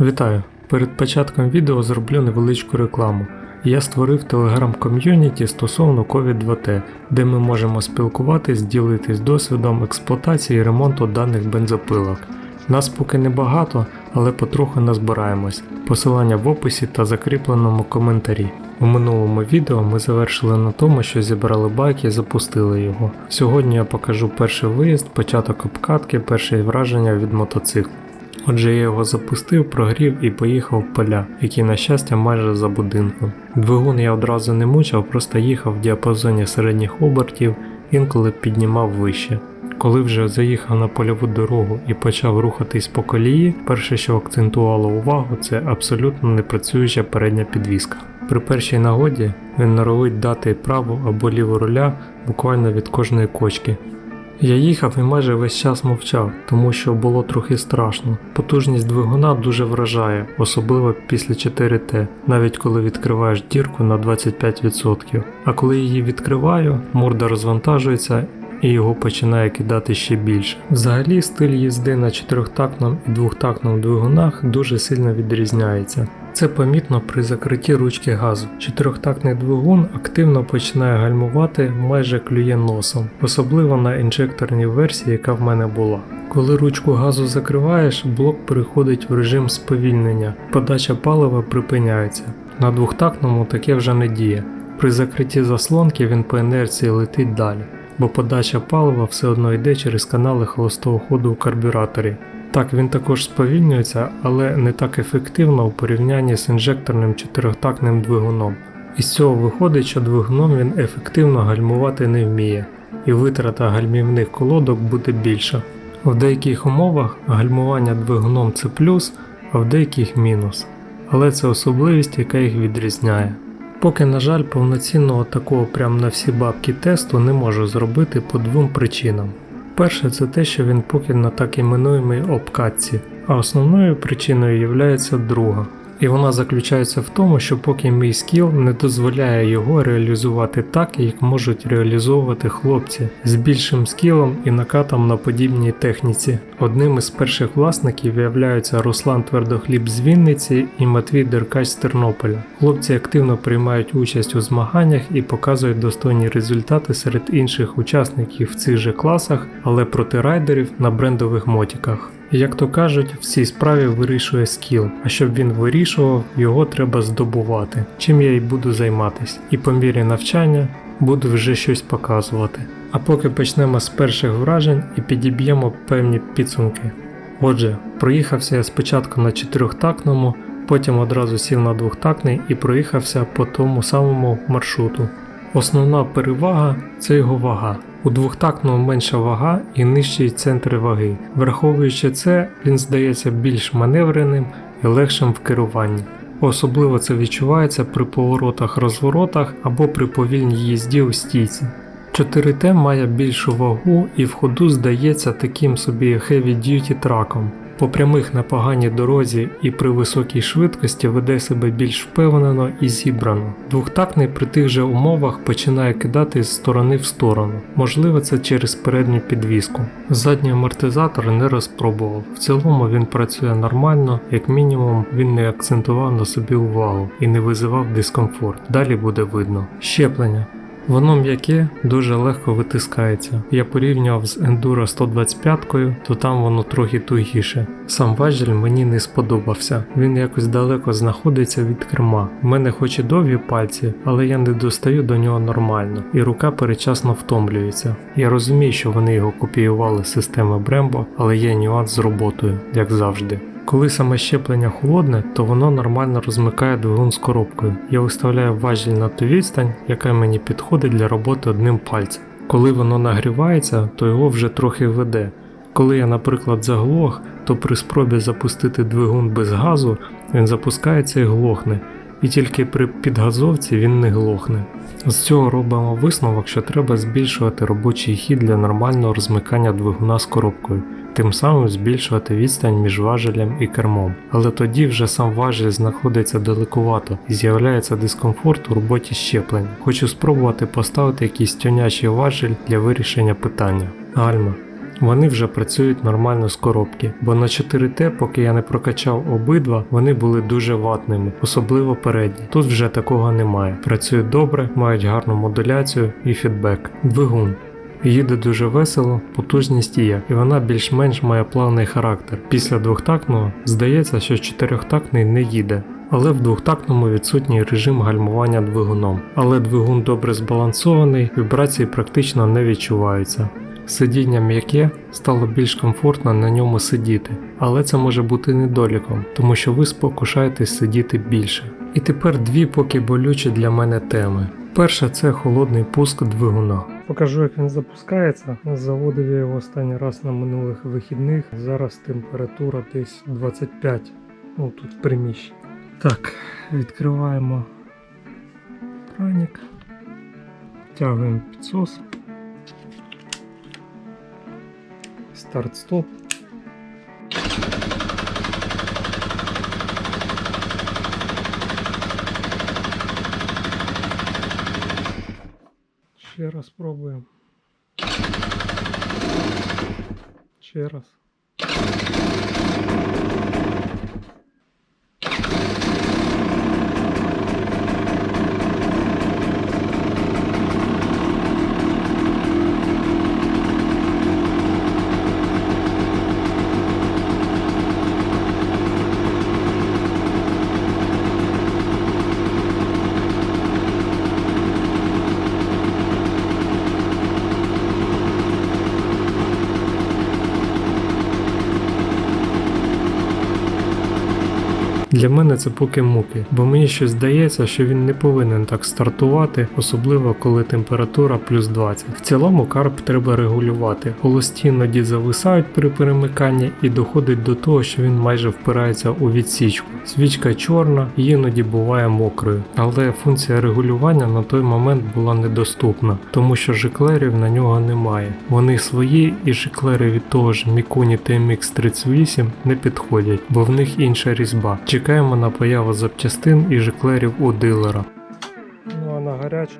Вітаю! Перед початком відео зроблю невеличку рекламу. Я створив телеграм-ком'юніті стосовно COVID-2T, де ми можемо спілкуватись, ділитись досвідом експлуатації і ремонту даних бензопилок. Нас поки небагато, але потроху назбираємось. Посилання в описі та закріпленому коментарі. У минулому відео ми завершили на тому, що зібрали байк і запустили його. Сьогодні я покажу перший виїзд, початок обкатки, перші враження від мотоциклу. Отже, я його запустив, прогрів і поїхав в поля, які, на щастя, майже за будинком. Двигун я одразу не мучив, просто їхав в діапазоні середніх обертів, інколи піднімав вище. Коли вже заїхав на польову дорогу і почав рухатись по колії, перше, що акцентувало увагу, це абсолютно непрацююча передня підвіска. При першій нагоді він норовить дати праву або ліву руля буквально від кожної кочки, я їхав і майже весь час мовчав, тому що було трохи страшно. Потужність двигуна дуже вражає, особливо після 4Т, навіть коли відкриваєш дірку на 25%. А коли її відкриваю, морда розвантажується і його починає кидати ще більше. Взагалі стиль їзди на чотирьохтактному і двохтактному двигунах дуже сильно відрізняється. Це помітно при закритті ручки газу. Чотирьохтактний двигун активно починає гальмувати, майже клює носом, особливо на інжекторній версії, яка в мене була. Коли ручку газу закриваєш, блок переходить в режим сповільнення, подача палива припиняється. На двохтактному таке вже не діє. При закритті заслонки він по інерції летить далі, бо подача палива все одно йде через канали холостого ходу у карбюраторі. Так, він також сповільнюється, але не так ефективно у порівнянні з інжекторним чотирьохтактним двигуном. Із цього виходить, що двигуном він ефективно гальмувати не вміє, і витрата гальмівних колодок буде більша. В деяких умовах гальмування двигуном це плюс, а в деяких мінус. Але це особливість, яка їх відрізняє. Поки, на жаль, повноцінного такого прям на всі бабки тесту не можу зробити по двом причинам. Перше, це те, що він поки на так іменуємій обкатці, а основною причиною є друга. І вона заключається в тому, що поки мій скіл не дозволяє його реалізувати так, як можуть реалізовувати хлопці з більшим скілом і накатом на подібній техніці. Одним із перших власників являються Руслан Твердохліб з Вінниці і Матвій Деркач з Тернополя. Хлопці активно приймають участь у змаганнях і показують достойні результати серед інших учасників в цих же класах, але проти райдерів на брендових мотіках. Як то кажуть, в цій справі вирішує скіл, а щоб він вирішував, його треба здобувати, чим я й буду займатись, і по мірі навчання буду вже щось показувати. А поки почнемо з перших вражень і підіб'ємо певні підсумки. Отже, проїхався я спочатку на чотирьохтактному, потім одразу сів на двохтактний і проїхався по тому самому маршруту. Основна перевага це його вага. У двохтактного менша вага і нижчий центр ваги. Враховуючи це, він здається більш маневреним і легшим в керуванні. Особливо це відчувається при поворотах-розворотах або при повільній їзді у стійці. 4Т має більшу вагу і в ходу здається таким собі heavy duty траком. По прямих на поганій дорозі і при високій швидкості веде себе більш впевнено і зібрано. Двохтактний при тих же умовах починає кидати з сторони в сторону, можливо, це через передню підвіску. Задній амортизатор не розпробував. В цілому він працює нормально, як мінімум він не акцентував на собі увагу і не визивав дискомфорт. Далі буде видно. Щеплення. Воно м'яке, дуже легко витискається. Я порівнював з Enduro 125, то там воно трохи тугіше. Сам важіль мені не сподобався, він якось далеко знаходиться від керма. У мене хоч і довгі пальці, але я не достаю до нього нормально, і рука перечасно втомлюється. Я розумію, що вони його копіювали з системи Brembo, але є нюанс з роботою, як завжди. Коли саме щеплення холодне, то воно нормально розмикає двигун з коробкою. Я виставляю важіль на ту відстань, яка мені підходить для роботи одним пальцем. Коли воно нагрівається, то його вже трохи веде. Коли я, наприклад, заглох, то при спробі запустити двигун без газу, він запускається і глохне, і тільки при підгазовці він не глохне. З цього робимо висновок, що треба збільшувати робочий хід для нормального розмикання двигуна з коробкою тим самим збільшувати відстань між важелем і кермом. Але тоді вже сам важель знаходиться далекувато і з'являється дискомфорт у роботі щеплення. Хочу спробувати поставити якийсь тьонячий важель для вирішення питання. Гальма. Вони вже працюють нормально з коробки, бо на 4Т, поки я не прокачав обидва, вони були дуже ватними, особливо передні. Тут вже такого немає. Працюють добре, мають гарну модуляцію і фідбек. Двигун. Їде дуже весело, потужність є, і вона більш-менш має плавний характер. Після двохтактного здається, що чотирьохтактний не їде. Але в двохтактному відсутній режим гальмування двигуном. Але двигун добре збалансований, вібрації практично не відчуваються. Сидіння м'яке стало більш комфортно на ньому сидіти, але це може бути недоліком, тому що ви спокушаєтесь сидіти більше. І тепер дві поки болючі для мене теми. Перша це холодний пуск двигуна. Покажу, як він запускається. Заводив я його останній раз на минулих вихідних. Зараз температура десь 25. Ну тут в приміщенні. Так, відкриваємо краник, тягуємо підсос. Старт-стоп. Раз. Ще раз. Для мене це поки муки, бо мені щось здається, що він не повинен так стартувати, особливо коли температура плюс 20. В цілому карп треба регулювати. Холості іноді зависають при перемиканні і доходить до того, що він майже впирається у відсічку. Свічка чорна, іноді буває мокрою, але функція регулювання на той момент була недоступна, тому що жиклерів на нього немає. Вони свої і жиклери від того ж Mikuni TMX 38 не підходять, бо в них інша різьба. Чекаємо на появу запчастин і жиклерів у дилера. Ну а на гарячу.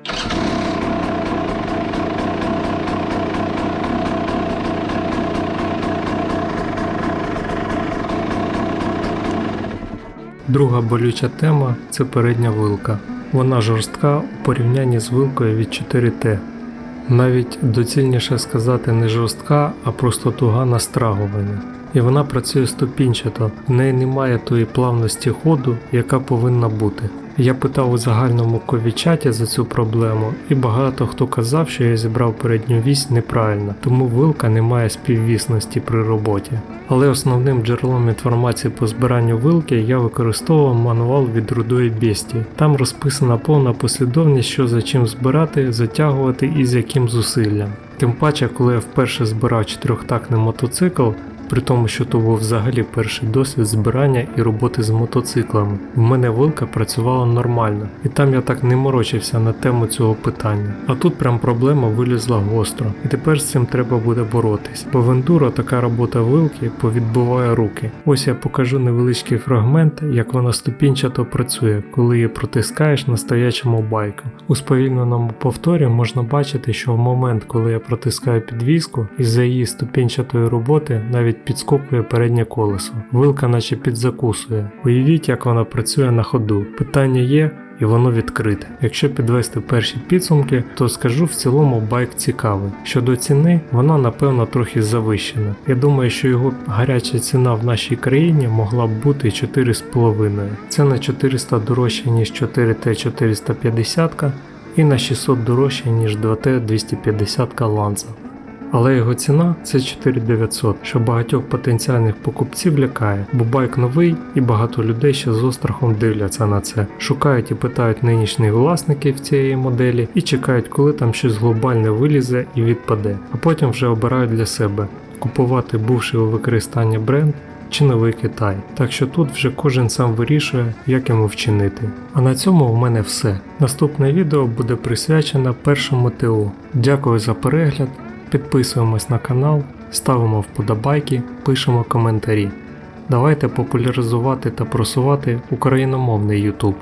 Друга болюча тема це передня вилка. Вона жорстка у порівнянні з вилкою від 4Т. Навіть доцільніше сказати не жорстка, а просто туга на. І вона працює ступінчато, в неї немає тої плавності ходу, яка повинна бути. Я питав у загальному ковічаті за цю проблему, і багато хто казав, що я зібрав передню вісь неправильно, тому вилка не має співвісності при роботі. Але основним джерелом інформації по збиранню вилки я використовував мануал від рудої бєстії. Там розписана повна послідовність, що за чим збирати, затягувати і з яким зусиллям. Тим паче, коли я вперше збирав чотирьохтактний мотоцикл, при тому, що то був взагалі перший досвід збирання і роботи з мотоциклами. В мене вилка працювала нормально, і там я так не морочився на тему цього питання. А тут прям проблема вилізла гостро, і тепер з цим треба буде боротись. Бо в така робота вилки повідбиває руки. Ось я покажу невеличкий фрагмент, як вона ступінчато працює, коли її протискаєш на стоячому байку. У сповільненому повторі можна бачити, що в момент, коли я протискаю підвіску, із-за її ступінчатої роботи навіть підскокує переднє колесо. Вилка наче підзакусує. Уявіть, як вона працює на ходу. Питання є. І воно відкрите. Якщо підвести перші підсумки, то скажу в цілому байк цікавий. Щодо ціни, вона напевно трохи завищена. Я думаю, що його гаряча ціна в нашій країні могла б бути 4,5. Це на 400 дорожче, ніж 4T 450 і на 600 дорожче, ніж 2T 250 ланца. Але його ціна це 4900, що багатьох потенціальних покупців лякає, бо байк новий і багато людей ще з острахом дивляться на це, шукають і питають нинішніх власників цієї моделі і чекають, коли там щось глобальне вилізе і відпаде, а потім вже обирають для себе купувати бувший у використанні бренд. Чи новий Китай, так що тут вже кожен сам вирішує, як йому вчинити. А на цьому в мене все. Наступне відео буде присвячено першому ТО. Дякую за перегляд. Підписуємось на канал, ставимо вподобайки, пишемо коментарі. Давайте популяризувати та просувати україномовний YouTube.